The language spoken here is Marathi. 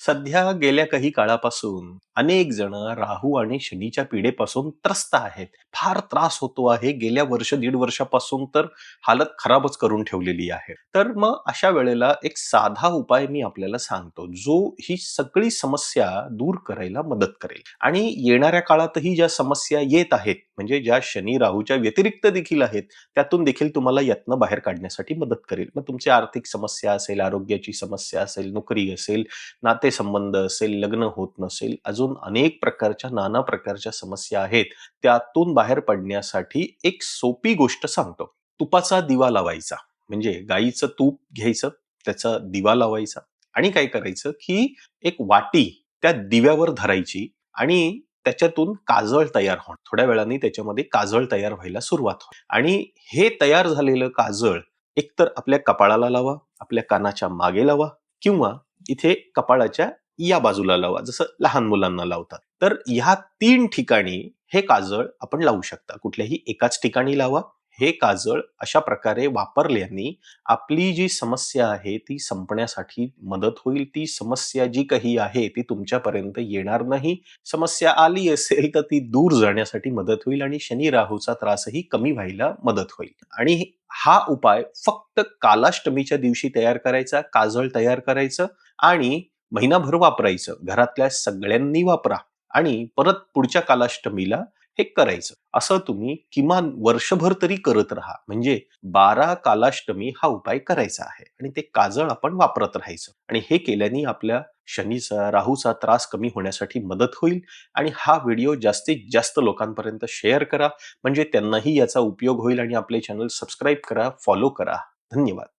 सध्या गेल्या काही काळापासून अनेक जण राहू आणि शनीच्या पिढेपासून त्रस्त आहेत. फार त्रास होतो आहे. गेल्या वर्ष दीड वर्षापासून तर हालत खराबच करून ठेवलेली आहे. तर मग अशा वेळेला एक साधा उपाय मी आपल्याला सांगतो. जो ही सगळी समस्या दूर करायला मदत करेल. आणि येणाऱ्या काळातही ज्या समस्या येत आहेत म्हणजे ज्या शनी राहूच्या व्यतिरिक्त देखील आहेत त्यातून देखील तुम्हाला यातनं बाहेर काढण्यासाठी मदत करेल. मग तुमची आर्थिक समस्या असेल आरोग्याची समस्या असेल नोकरी असेल नातेसंबंध असेल लग्न होत नसेल अजून अनेक प्रकारच्या नाना प्रकारच्या समस्या आहेत त्यातून बाहेर पडण्यासाठी एक सोपी गोष्ट सांगतो. तुपाचा दिवा लावायचा. म्हणजे गाईचं तूप घ्यायचं त्याचा दिवा लावायचा आणि काय करायचं की एक वाटी त्या दिव्यावर धरायची आणि त्याच्यातून काजळ तयार होणं. थोड्या वेळाने त्याच्यामध्ये काजळ तयार व्हायला सुरुवात होईल. आणि हे तयार झालेलं काजळ एकतर आपल्या कपाळाला लावा आपल्या कानाच्या मागे लावा किंवा इथे कपाळाच्या या बाजूला लावा जसं लहान मुलांना लावतात. तर ह्या तीन ठिकाणी हे काजळ आपण लावू शकता. कुठल्याही एकाच ठिकाणी लावा हे काजळ अशा प्रकारे वापरल्याने आपली जी समस्या आहे ती संपण्यासाठी मदत होईल. ती समस्या जी काही आहे ती तुमच्यापर्यंत येणार नाही. समस्या आली असेल तर ती दूर जाण्यासाठी मदत होईल आणि शनी राहूचा त्रासही कमी व्हायला मदत होईल. आणि हा उपाय फक्त कालाष्टमीच्या दिवशी तयार करायचा काजळ तयार करायचं आणि महिनाभर वापरायचं. घरातल्या सगळ्यांनी वापरा आणि परत पुढच्या कालाष्टमीला हे करायचं. असं तुम्ही किमान वर्षभर तरी करत राहा. म्हणजे बारा कालाष्टमी हा उपाय करायचा आहे आणि ते काजळ आपण वापरत राहायचं. आणि हे केल्याने आपल्या शनीचा राहूचा त्रास कमी होण्यासाठी मदत होईल आणि हा व्हिडिओ जास्तीत जास्त लोकांपर्यंत शेअर करा. म्हणजे त्यांनाही याचा उपयोग होईल आणि आपले चॅनल सबस्क्राईब करा फॉलो करा. धन्यवाद.